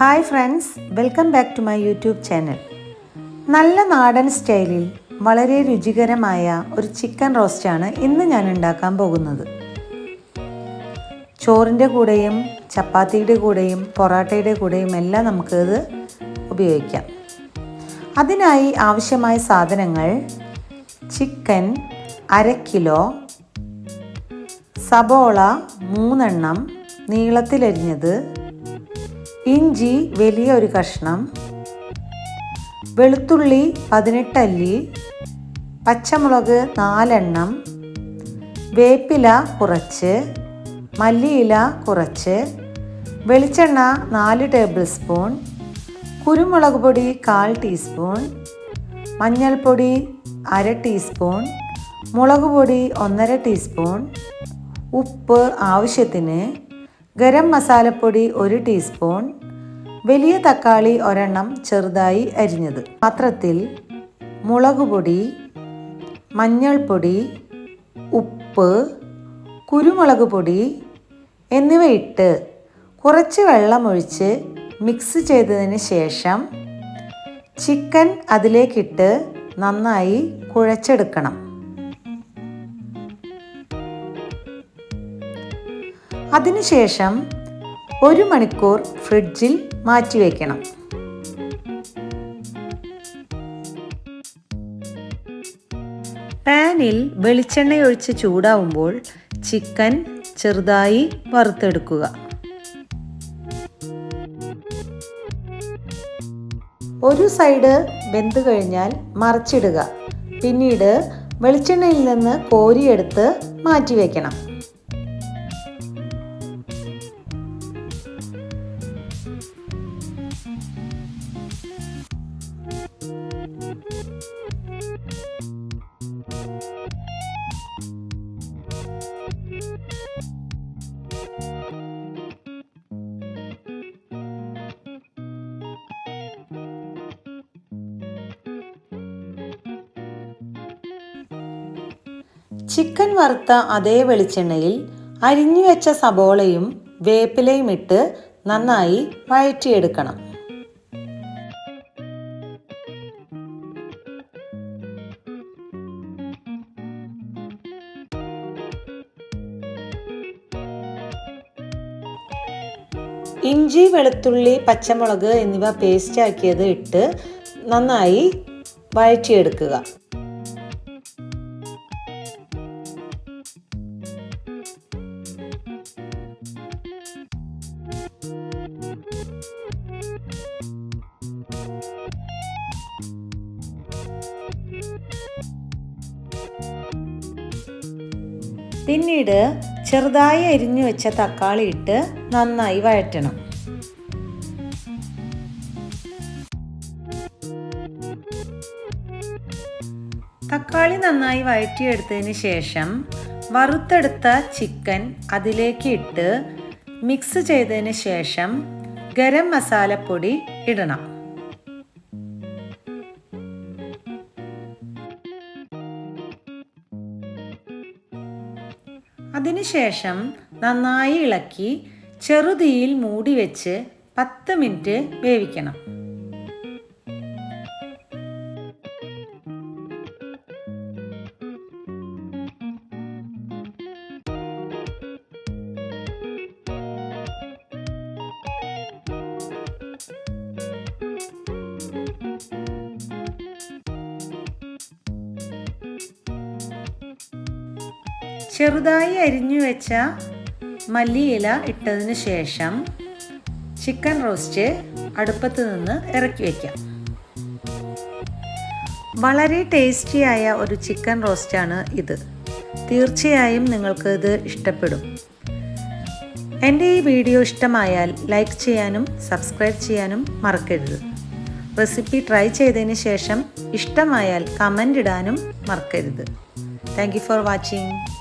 Hi friends welcome back to my YouTube channel. നല്ല നാടൻ സ്റ്റൈലിൽ വളരെ രുചികരമായ ഒരു ചിക്കൻ റോസ്റ്റാണ് ഇന്ന് ഞാൻ ഉണ്ടാക്കാൻ പോകുന്നത്. ചോറിന്റെ കൂടെയും ചപ്പാത്തിയുടെ കൂടെയും പൊറോട്ടയുടെ കൂടെയും എല്ലാം നമുക്കിത് ഉപയോഗിക്കാം. അതിനായി ആവശ്യമായ സാധനങ്ങൾ ചിക്കൻ അര കിലോ സബോള മൂന്നെണ്ണം നീളത്തിലരിഞ്ഞത് ഇഞ്ചി വലിയ ഒരു കഷ്ണം വെളുത്തുള്ളി പതിനെട്ടല്ലി പച്ചമുളക് നാലെണ്ണം വേപ്പില കുറച്ച് മല്ലിയില കുറച്ച് വെളിച്ചെണ്ണ നാല് ടേബിൾ സ്പൂൺ കുരുമുളക് പൊടി കാൽ ടീസ്പൂൺ മഞ്ഞൾപ്പൊടി അര ടീസ്പൂൺ മുളക് പൊടി ഒന്നര ടീസ്പൂൺ ഉപ്പ് ആവശ്യത്തിന് ഗരം മസാലപ്പൊടി ഒരു ടീസ്പൂൺ വലിയ തക്കാളി ഒരെണ്ണം ചെറുതായി അരിഞ്ഞത്. പാത്രത്തിൽ മുളകുപൊടി മഞ്ഞൾപ്പൊടി ഉപ്പ് കുരുമുളക് പൊടി എന്നിവ ഇട്ട് കുറച്ച് വെള്ളമൊഴിച്ച് മിക്സ് ചെയ്തതിന് ശേഷം ചിക്കൻ അതിലേക്കിട്ട് നന്നായി കുഴച്ചെടുക്കണം. അതിനുശേഷം ഒരു മണിക്കൂർ ഫ്രിഡ്ജിൽ മാറ്റിവെക്കണം പാനിൽ വെളിച്ചെണ്ണ ഒഴിച്ച് ചൂടാവുമ്പോൾ ചിക്കൻ ചെറുതായി വറുത്തെടുക്കുക. ഒരു സൈഡ് വെന്ത് കഴിഞ്ഞാൽ മറിച്ചിടുക. പിന്നീട് വെളിച്ചെണ്ണയിൽ നിന്ന് കോരിയെടുത്ത് മാറ്റി മാറ്റിവെക്കണം ചിക്കൻ വറുത്ത അതേ വെളിച്ചെണ്ണയിൽ അരിഞ്ഞു വെച്ച സബോളയും വേപ്പിലയും ഇട്ട് നന്നായി വഴറ്റിയെടുക്കണം. ഇഞ്ചി വെളുത്തുള്ളി പച്ചമുളക് എന്നിവ പേസ്റ്റ് ആക്കിയത് ഇട്ട് നന്നായി വഴറ്റിയെടുക്കുക. പിന്നീട് ചെറുതായി അരിഞ്ഞു വെച്ച തക്കാളി ഇട്ട് നന്നായി വഴറ്റണം. തക്കാളി നന്നായി വഴറ്റിയെടുത്തതിന് ശേഷം വറുത്തെടുത്ത ചിക്കൻ അതിലേക്ക് ഇട്ട് മിക്സ് ചെയ്തതിന് ശേഷം ഗരം മസാലപ്പൊടി ഇടണം. അതിനുശേഷം നന്നായി ഇളക്കി ചെറുതീയിൽ മൂടി വെച്ച് പത്ത് മിനിറ്റ് വേവിക്കണം. ചെറുതായി അരിഞ്ഞു വെച്ച മല്ലിയില ഇട്ടതിന് ശേഷം ചിക്കൻ റോസ്റ്റ് അടുപ്പത്ത് നിന്ന് ഇറക്കി വയ്ക്കാം വളരെ ടേസ്റ്റിയായ ഒരു ചിക്കൻ റോസ്റ്റാണ് ഇത്. തീർച്ചയായും നിങ്ങൾക്ക് ഇത് ഇഷ്ടപ്പെടും. എന്റെ ഈ വീഡിയോ ഇഷ്ടമായാൽ ലൈക്ക് ചെയ്യാനും സബ്സ്ക്രൈബ് ചെയ്യാനും മറക്കരുത്. റെസിപ്പി ട്രൈ ചെയ്തതിന് ശേഷം ഇഷ്ടമായാൽ കമന്റ് ഇടാനും മറക്കരുത്. Thank for watching.